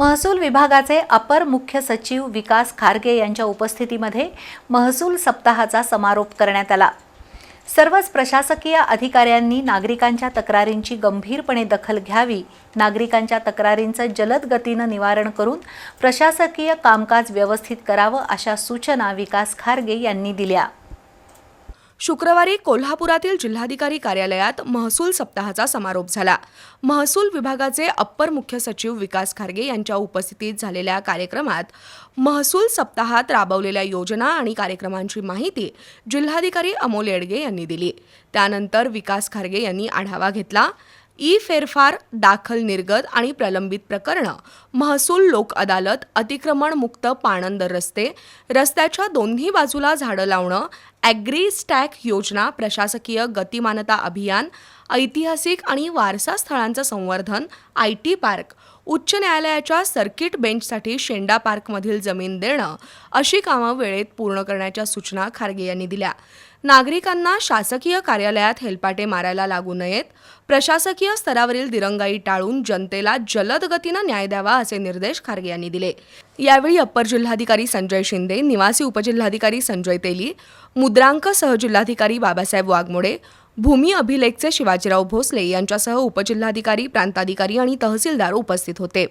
महसूल विभागाचे अपर मुख्य सचिव विकास खारगे यांच्या उपस्थितीमध्ये महसूल सप्ताहाचा समारोप करण्यात आला. सर्वच प्रशासकीय अधिकाऱ्यांनी नागरिकांच्या तक्रारींची गंभीरपणे दखल घ्यावी नागरिकांच्या तक्रारींचं जलद गतीनं निवारण करून प्रशासकीय कामकाज व्यवस्थित करावं अशा सूचना विकास खारगे यांनी दिल्या. शुक्रवारी कोल्हापुरातील जिल्हाधिकारी कार्यालयात महसूल सप्ताहाचा समारोप झाला. महसूल विभागाचे अप्पर मुख्य सचिव विकास खारगे यांच्या उपस्थितीत झालेल्या कार्यक्रमात महसूल सप्ताहात राबवलेल्या योजना आणि कार्यक्रमांची माहिती जिल्हाधिकारी अमोल येडगे यांनी दिली. त्यानंतर विकास खारगे यांनी आढावा घेतला. ई फेरफार दाखल निर्गत आणि प्रलंबित प्रकरणं महसूल लोक अदालत अतिक्रमण मुक्त पाणंद रस्ते रस्त्याच्या दोन्ही बाजूला झाडं लावणं ॲग्री स्टॅक योजना प्रशासकीय गतिमानता अभियान ऐतिहासिक आणि वारसा स्थळांचं संवर्धन आय टी पार्क उच्च न्यायालयाच्या सर्किट बेंचसाठी शेंडा पार्कमधील जमीन देणं अशी कामं वेळेत पूर्ण करण्याच्या सूचना खारगे यांनी दिल्या. नागरिकांना शासकीय कार्यालयात हेलपाटे मारायला लागू नयेत. प्रशासकीय स्तरावरील दिरंगाई टाळून जनतेला जलद गतीनं न्याय द्यावा असे निर्देश खारगे यांनी दिले. यावेळी अप्पर जिल्हाधिकारी संजय शिंदे निवासी उपजिल्हाधिकारी संजय तेली मुद्रांक सहजिल्हाधिकारी बाबासाहेब वाघमोडे भूमी अभिलेखचे शिवाजीराव भोसले यांच्यासह उपजिल्हाधिकारी प्रांताधिकारी आणि तहसीलदार उपस्थित होते.